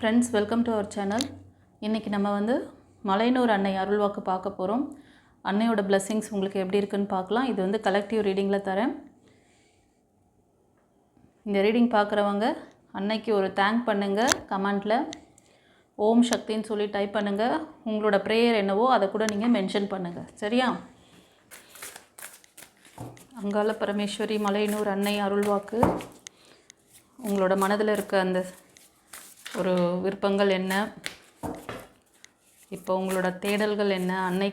Friends welcome to our channel இன்றைக்கி நம்ம வந்து மலையனூர் அன்னை அருள்வாக்கு பார்க்க போகிறோம் அன்னையோட blessings உங்களுக்கு எப்படி இருக்குன்னு பார்க்கலாம். இது வந்து கலெக்டிவ் ரீடிங்கில் தரேன். இந்த ரீடிங் பார்க்குறவங்க அன்னைக்கு ஒரு தேங்க் பண்ணுங்கள் கமெண்ட்டில் ஓம் சக்தின்னு சொல்லி டைப் பண்ணுங்கள் உங்களோட ப்ரேயர் என்னவோ அதை கூட நீங்கள் மென்ஷன் பண்ணுங்கள் சரியா? அங்காள பரமேஸ்வரி மலையனூர் அன்னை அருள்வாக்கு. உங்களோட மனதில் இருக்க அந்த ஒரு விருப்பங்கள் என்ன? இப்போ உங்களோட தேடல்கள் என்ன? அன்னை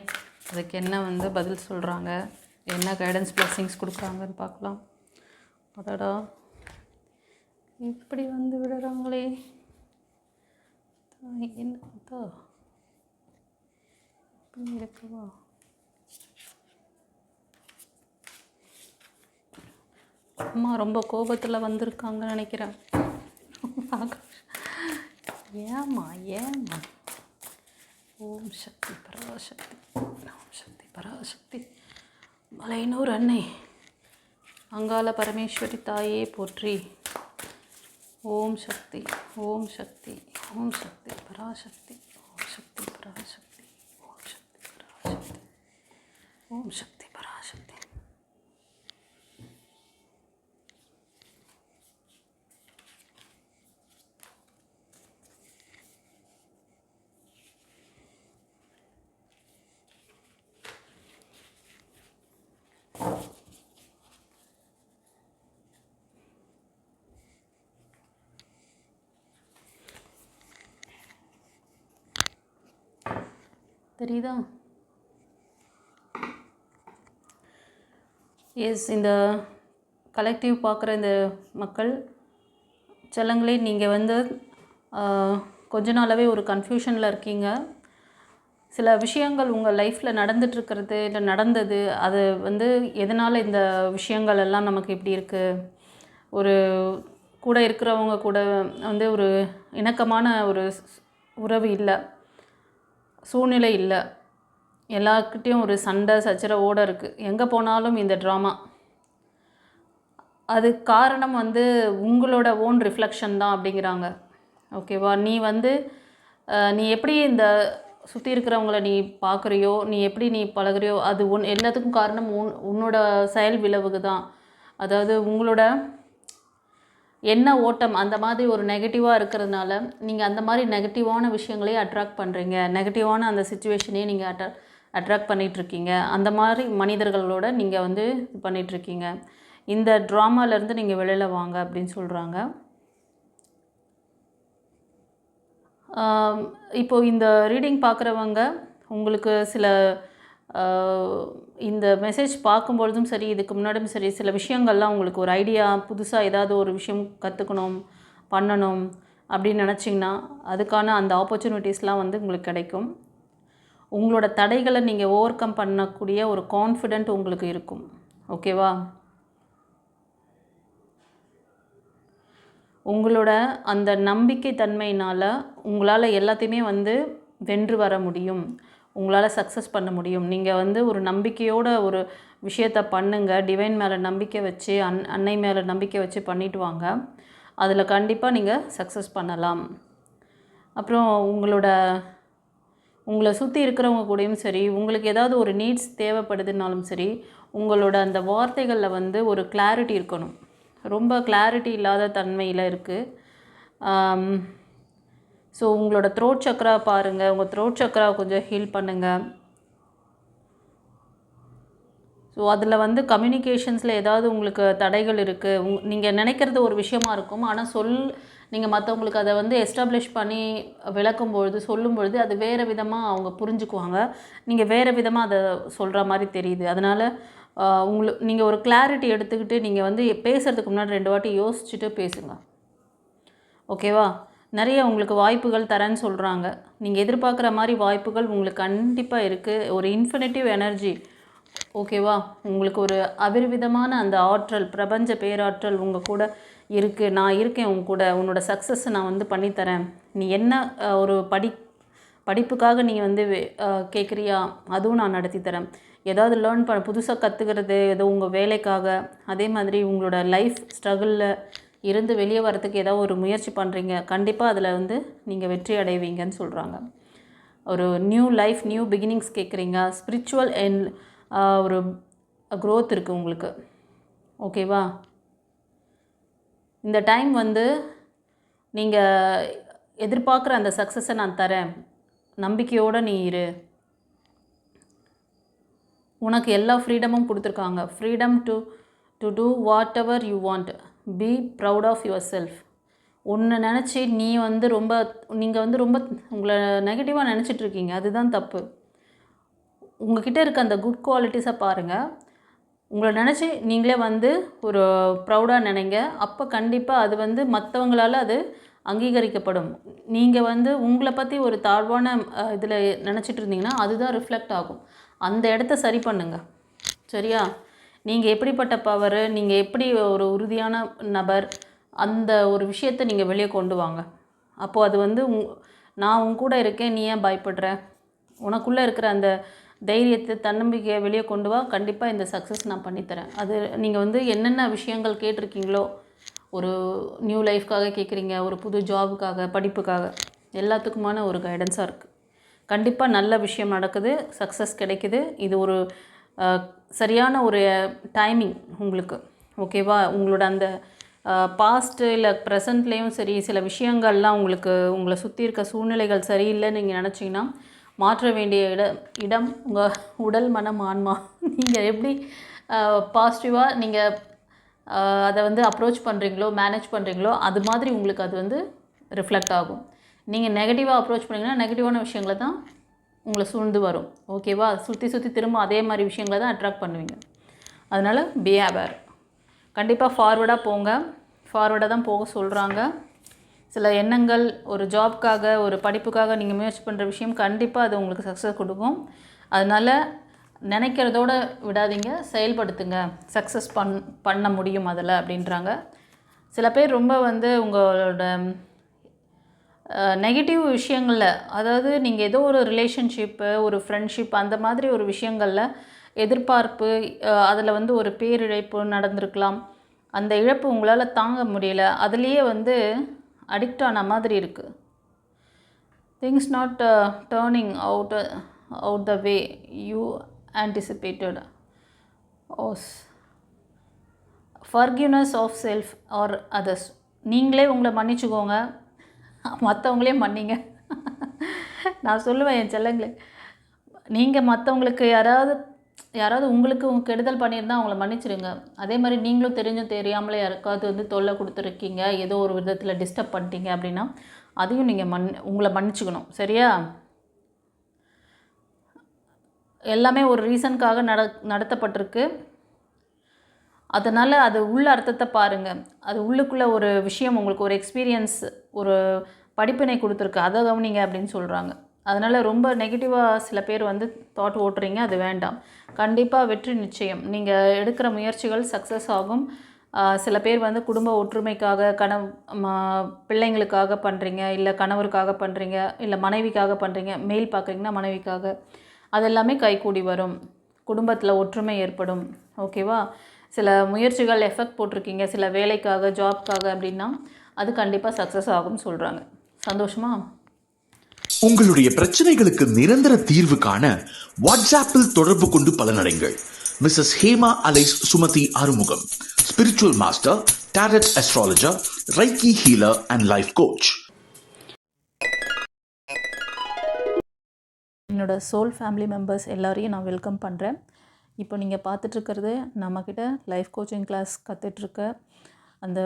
அதுக்கு என்ன வந்து பதில் சொல்கிறாங்க என்ன கைடன்ஸ் பிளஸ்ஸிங்ஸ் கொடுக்குறாங்கன்னு பார்க்கலாம். அதடா இப்படி வந்து விடுறாங்களே. தாய் என்ன அம்மா ரொம்ப கோபத்தில் வந்திருக்காங்கன்னு நினைக்கிறேன். ஏமா ஏமா ஓம் சக்தி பராசக்தி ஓம் சக்தி பராசக்தி மலையனூர் அன்னை அங்காள பரமேஸ்வரி தாயே போற்றி. ஓம் சக்தி ஓம் சக்தி ஓம் சக்தி பராசக்தி ஓம் சக்தி பராசக்தி ஓம் சக்தி பராசக்தி ஓம் சக்தி பராசக்தி தெரியுதா? எஸ் இந்த கலெக்டிவ் பார்க்குற இந்த மக்கள் செல்லங்களே நீங்கள் வந்து கொஞ்ச நாளாகவே ஒரு கன்ஃபியூஷனில் இருக்கீங்க. சில விஷயங்கள் உங்கள் லைஃப்பில் நடந்துட்டுருக்கிறது இல்லை நடந்தது அது வந்து எதனால் இந்த விஷயங்கள் எல்லாம் நமக்கு இப்படி இருக்குது ஒரு கூட இருக்கிறவங்க கூட வந்து ஒரு இணக்கமான ஒரு ஸ்- உறவு இல்லை. சூழ்நிலை இல்லை. எல்லாருக்கிட்டேயும் ஒரு சண்டை சச்சரவோடு இருக்குது எங்கே போனாலும் இந்த ட்ராமா அது காரணம் வந்து உங்களோட ஓன் ரிஃப்ளெக்ஷன் தான் அப்படிங்கிறாங்க. ஓகேவா நீ வந்து நீ எப்படி இந்த சுற்றி இருக்கிறவங்கள நீ பார்க்குறியோ நீ எப்படி நீ பழகுறியோ அது உன் எல்லாத்துக்கும் காரணம் உன் உன்னோட செயல் விளைவுக்கு தான். அதாவது உங்களோட என்ன ஓட்டம் அந்த மாதிரி ஒரு நெகட்டிவாக இருக்கிறதுனால நீங்கள் அந்த மாதிரி நெகட்டிவான விஷயங்களையே அட்ராக்ட் பண்ணுறீங்க நெகட்டிவான அந்த சுச்சுவேஷனையே நீங்கள் அட்ரா அட்ராக்ட் பண்ணிகிட்ருக்கீங்க அந்த மாதிரி மனிதர்களோட நீங்கள் வந்து இது பண்ணிகிட்ருக்கீங்க இந்த ட்ராமாலேருந்து நீங்கள் வெளியில் வாங்க அப்படின்னு சொல்கிறாங்க இப்போது இப்போ இந்த ரீடிங் பார்க்குறவங்க உங்களுக்கு சில இந்த மெசேஜ் பார்க்கும்பொழுதும் சரி இதுக்கு முன்னாடியும் சரி சில விஷயங்கள்லாம் உங்களுக்கு ஒரு ஐடியா புதுசாக ஏதாவது ஒரு விஷயம் கற்றுக்கணும் பண்ணணும் அப்படின்னு நினச்சிங்கன்னா அதுக்கான அந்த ஆப்பர்ச்சுனிட்டிஸ்லாம் வந்து உங்களுக்கு கிடைக்கும். உங்களோட தடைகளை நீங்கள் ஓவர் கம் பண்ணக்கூடிய ஒரு கான்ஃபிடென்ட் உங்களுக்கு இருக்கும். ஓகேவா உங்களோட அந்த நம்பிக்கை தன்மையினால் உங்களால் எல்லாத்தையுமே வந்து வென்று வர முடியும். உங்களால் சக்ஸஸ் பண்ண முடியும். நீங்கள் வந்து ஒரு நம்பிக்கையோட ஒரு விஷயத்த பண்ணுங்கள் டிவைன் மேலே நம்பிக்கை வச்சு அன் அன்னை மேலே நம்பிக்கை வச்சு பண்ணிட்டு வாங்க. அதில் கண்டிப்பாக நீங்கள் சக்ஸஸ் பண்ணலாம். அப்புறம் உங்களோட உங்களை சுற்றி இருக்கிறவங்க கூடயும் சரி உங்களுக்கு ஏதாவது ஒரு நீட்ஸ் தேவைப்படுதுனாலும் சரி உங்களோட அந்த வார்த்தைகளில் வந்து ஒரு கிளாரிட்டி இருக்கணும். ரொம்ப கிளாரிட்டி இல்லாத தன்மையில் இருக்குது ஸோ உங்களோட த்ரோட் சக்கரா பாருங்கள் உங்கள் த்ரோட் சக்கரா கொஞ்சம் ஹீல் பண்ணுங்கள் ஸோ அதில் வந்து கம்யூனிகேஷன்ஸில் ஏதாவது உங்களுக்கு தடைகள் இருக்குது உங் நீங்கள் நினைக்கிறது ஒரு விஷயமா இருக்கும். ஆனால் சொல் நீங்கள் மற்றவங்களுக்கு அதை வந்து எஸ்டாப்ளிஷ் பண்ணி விளக்கும் பொழுது சொல்லும் பொழுது அது வேறு விதமாக அவங்க புரிஞ்சுக்குவாங்க. நீங்கள் வேறு விதமாக அதை சொல்கிற மாதிரி தெரியுது. அதனால் உங்களுக்கு நீங்கள் ஒரு கிளாரிட்டி எடுத்துக்கிட்டு நீங்கள் வந்து பேசுகிறதுக்கு முன்னாடி ரெண்டு வாட்டி யோசிச்சுட்டு பேசுங்க. ஓகேவா நிறைய உங்களுக்கு வாய்ப்புகள் தரேன்னு சொல்கிறாங்க நீங்கள் எதிர்பார்க்குற மாதிரி வாய்ப்புகள் உங்களுக்கு கண்டிப்பாக இருக்குது ஒரு இன்ஃபினிட்டிவ் எனர்ஜி ஓகேவா உங்களுக்கு ஒரு அபரிவிதமான அந்த ஆற்றல் பிரபஞ்ச பேராற்றல் உங்கள் கூட இருக்குது நான் இருக்கேன் உங்க கூட. உன்னோட சக்ஸஸ்ஸை நான் வந்து பண்ணித்தரேன். நீ என்ன ஒரு படி படிப்புக்காக நீ வந்து கேட்குறியா அதுவும் நான் நடத்தி தரேன். ஏதாவது லேர்ன் பண்ண புதுசாக கற்றுக்கிறது ஏதோ உங்கள் வேலைக்காக. அதே மாதிரி உங்களோட லைஃப் ஸ்ட்ரகிளில் இருந்து வெளியே வரத்துக்கு ஏதாவது ஒரு முயற்சி பண்ணுறீங்க கண்டிப்பாக அதில் வந்து நீங்கள் வெற்றி அடைவீங்கன்னு சொல்கிறாங்க ஒரு நியூ லைஃப் நியூ பிகினிங்ஸ் கேட்குறீங்க ஸ்பிரிச்சுவல் என் ஒரு க்ரோத் இருக்குது உங்களுக்கு. ஓகேவா இந்த டைம் வந்து நீங்கள் எதிர்பார்க்குற அந்த சக்ஸஸை நான் தரேன். நம்பிக்கையோடு நீ இரு. உனக்கு எல்லா ஃப்ரீடமும் கொடுத்துருக்காங்க. Freedom to to do whatever you want be proud of yourself ஒன்று நினச்சி நீ வந்து ரொம்ப நீங்கள் வந்து ரொம்ப உங்களை நெகட்டிவாக நினச்சிட்ருக்கீங்க அதுதான் தப்பு. உங்ககிட்ட இருக்க அந்த குட் குவாலிட்டிஸை பாருங்கள் உங்களை நினச்சி நீங்களே வந்து ஒரு ப்ரௌடாக நினைங்க. அப்போ கண்டிப்பாக அது வந்து மற்றவங்களால் அது அங்கீகரிக்கப்படும். நீங்கள் வந்து உங்களை பற்றி ஒரு தாழ்வான இதில் நினச்சிட்டு இருந்தீங்கன்னா அதுதான் ரிஃப்ளெக்ட் ஆகும். அந்த இடத்த சரி பண்ணுங்க. சரியா? நீங்கள் எப்படிப்பட்ட பவர் நீங்கள் எப்படி ஒரு உறுதியான நபர் அந்த ஒரு விஷயத்தை நீங்கள் வெளியே கொண்டு வாங்க. அப்போது அது வந்து உங் நான் உன் கூட இருக்கேன் நீ ஏன் பயப்படுற? உனக்குள்ளே இருக்கிற அந்த தைரியத்தை தன்னம்பிக்கையை வெளியே கொண்டு வா. கண்டிப்பாக இந்த சக்ஸஸ் நான் பண்ணித்தரேன் அது நீங்கள் வந்து என்னென்ன விஷயங்கள் கேட்டிருக்கீங்களோ ஒரு நியூ லைஃப்க்காக கேட்குறீங்க ஒரு புது ஜாபுக்காக படிப்புக்காக எல்லாத்துக்குமான ஒரு கைடன்ஸாக இருக்குது கண்டிப்பாக நல்ல விஷயம் நடக்குது சக்ஸஸ் கிடைக்குது. இது ஒரு சரியான ஒரு டைமிங் உங்களுக்கு ஓகேவா உங்களோட அந்த பாஸ்ட்டு இல்லை ப்ரெசண்ட்லேயும் சரி சில விஷயங்கள்லாம் உங்களுக்கு உங்களை சுற்றி இருக்க சூழ்நிலைகள் சரியில்லைன்னு நீங்கள் நினச்சிங்கன்னா மாற்ற வேண்டிய இட இடம் உங்கள் உடல் மனம் ஆன்மா. நீங்கள் எப்படி பாசிட்டிவாக நீங்கள் அதை வந்து அப்ரோச் பண்ணுறீங்களோ மேனேஜ் பண்ணுறீங்களோ அது மாதிரி உங்களுக்கு அது வந்து ரிஃப்ளெக்ட் ஆகும். நீங்கள் நெகட்டிவாக அப்ரோச் பண்ணீங்கன்னா நெகட்டிவான விஷயங்களை தான் உங்களை சூழ்ந்து வரும். ஓகேவா சுற்றி சுற்றி திரும்ப அதே மாதிரி விஷயங்களை தான் அட்ராக்ட் பண்ணுவீங்க. அதனால் பி அவேர் கண்டிப்பாக ஃபார்வர்டாக போங்க. ஃபார்வர்டாக தான் போக சொல்கிறாங்க சில எண்ணங்கள் ஒரு ஜாப்க்காக ஒரு படிப்புக்காக நீங்கள் முயற்சி பண்ணுற விஷயம் கண்டிப்பாக அது உங்களுக்கு சக்ஸஸ் கொடுக்கும். அதனால் நினைக்கிறதோட விடாதீங்க. செயல்படுத்துங்க. சக்ஸஸ் பண் பண்ண முடியும் அதில் அப்படின்றாங்க. சில பேர் ரொம்ப வந்து உங்களோட நெகட்டிவ் விஷயங்களில் அதாவது நீங்கள் ஏதோ ஒரு ரிலேஷன்ஷிப்பு ஒரு ஃப்ரெண்ட்ஷிப் அந்த மாதிரி ஒரு விஷயங்களில் எதிர்பார்ப்பு அதில் வந்து ஒரு பேரிழப்பு நடந்திருக்கலாம். அந்த இழப்பு உங்களால் தாங்க முடியல. அதுலேயே வந்து அடிக்ட் ஆன மாதிரி இருக்குது things not turning out out the way you anticipated hose forgiveness of self or others நீங்களே உங்களை மன்னிச்சுக்கோங்க. மற்றவங்களையும் மன்னிங்க. நான் சொல்லுவேன் என் செல்லங்களே. நீங்கள் மற்றவங்களுக்கு யாராவது யாராவது உங்களுக்கு உங்கள் கெடுதல் பண்ணியிருந்தால் அவங்கள மன்னிச்சிடுங்க அதே மாதிரி நீங்களும் தெரிஞ்சும் தெரியாமலே யாருக்காவது வந்து தொல்லை கொடுத்துருக்கீங்க ஏதோ ஒரு விதத்தில் டிஸ்டர்ப் பண்ணிட்டீங்க அப்படின்னா அதையும் நீங்கள் மன் உங்களை மன்னிச்சுக்கணும். சரியா? எல்லாமே ஒரு ரீசனுக்காக நட நடத்தப்பட்டிருக்கு. அதனால் அது உள்ள அர்த்தத்தை பாருங்கள் அது உள்ளுக்குள்ளே ஒரு விஷயம் உங்களுக்கு ஒரு எக்ஸ்பீரியன்ஸ் ஒரு படிப்பினை கொடுத்துருக்கு. அதை கவனிங்க அப்படின்னு சொல்கிறாங்க அதனால் ரொம்ப நெகட்டிவாக சில பேர் வந்து தாட் ஓட்டுறீங்க அது வேண்டாம். கண்டிப்பாக வெற்றி நிச்சயம். நீங்கள் எடுக்கிற முயற்சிகள் சக்ஸஸ் ஆகும். சில பேர் வந்து குடும்ப ஒற்றுமைக்காக கண ம- பிள்ளைங்களுக்காக பண்ணுறீங்க இல்லை கணவருக்காக பண்ணுறீங்க இல்லை மனைவிக்காக பண்ணுறீங்க மெயில் பார்க்குறீங்கன்னா மனைவிக்காக. அதெல்லாமே கைகூடி வரும். குடும்பத்தில் ஒற்றுமை ஏற்படும். ஓகேவா? சில முயற்சிகள் எஃபெக்ட் போட்டிருக்கீங்க. சில வேலைக்காக ஜாப்க்காக அப்படின்னா அது கண்டிப்பாக சக்ஸஸ் ஆகும்னு சொல்கிறாங்க சந்தோஷமா? உங்களுடைய பிரச்சனைகளுக்கு நிரந்தர தீர்வு காண வாட்ஸ்அப்பில் தொடர்பு கொண்டு பலனடைங்கள். Mrs Hema alias Sumathi Arumugam. Spiritual master tarot astrologer reiki healer and life coach என்னோட சோல் ஃபேமிலி மெம்பர்ஸ் எல்லாரையும் நான் வெல்கம் பண்ணுறேன் இப்போ நீங்கள் பார்த்துட்ருக்கிறது நம்மக்கிட்ட லைஃப் கோச்சிங் கிளாஸ் கற்றுட்ருக்க அந்த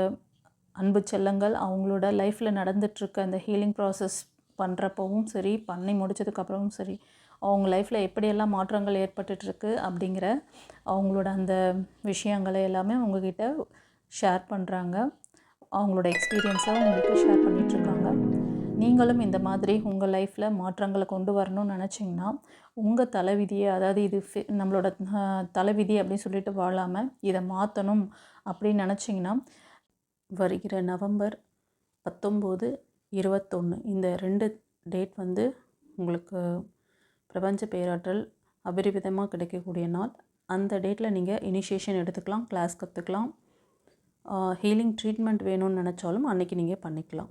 அன்பு செல்லங்கள் அவங்களோட லைஃப்பில் நடந்துகிட்ருக்க அந்த ஹீலிங் ப்ராசஸ் பண்ணுறப்பவும் சரி பண்ணி முடிச்சதுக்கப்புறமும் சரி அவங்க லைஃப்பில் எப்படியெல்லாம் மாற்றங்கள் ஏற்பட்டுட்ருக்கு அப்படிங்கிற அவங்களோட அந்த விஷயங்களை எல்லாமே அவங்கக்கிட்ட ஷேர் பண்ணுறாங்க அவங்களோட எக்ஸ்பீரியன்ஸை அவங்களுக்கு ஷேர் பண்ணிகிட்ருக்காங்க நீங்களும் இந்த மாதிரி உங்கள் லைஃப்பில் மாற்றங்களை கொண்டு வரணும்னு நினச்சிங்கன்னா உங்கள் தலைவிதியை அதாவது இது நம்மளோட தலைவிதி அப்படின்னு சொல்லிட்டு வாழாமல் இதை மாற்றணும் அப்படின்னு நினச்சிங்கன்னா வருகிற நவம்பர் பத்தொம்போது இருபத்தொன்று இந்த ரெண்டு டேட் வந்து உங்களுக்கு பிரபஞ்ச பேராற்றல் அபரிவிதமாக கிடைக்கக்கூடிய நாள். அந்த டேட்டில் நீங்கள் இனிஷியேஷன் எடுத்துக்கலாம் கிளாஸ் கற்றுக்கலாம் ஹீலிங் ட்ரீட்மெண்ட் வேணும்னு நினச்சாலும் அன்றைக்கி நீங்கள் பண்ணிக்கலாம்.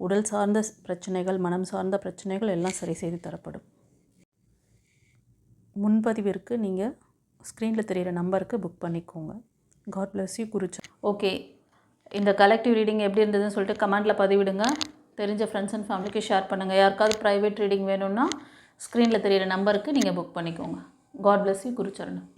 உடல் சார்ந்த பிரச்சனைகள் மனம் சார்ந்த பிரச்சனைகள் எல்லாம் சரி செய்து தரப்படும். முன்பதிவிற்கு நீங்கள் ஸ்க்ரீனில் தெரிகிற நம்பருக்கு புக் பண்ணிக்கோங்க. காட் பிளஸ் யூ குருச்சா ஓகே இந்த கலெக்டிவ் ரீடிங் எப்படி இருந்ததுன்னு சொல்லிட்டு கமெண்ட்டில் பதிவிடுங்க. தெரிஞ்ச ஃப்ரெண்ட்ஸ் அண்ட் ஃபேமிலிக்கு ஷேர் பண்ணுங்கள் யாருக்காவது ப்ரைவேட் ரீடிங் வேணும்னா ஸ்க்ரீனில் தெரிகிற நம்பருக்கு நீங்கள் புக் பண்ணிக்கோங்க. God bless you குருச்சரணம்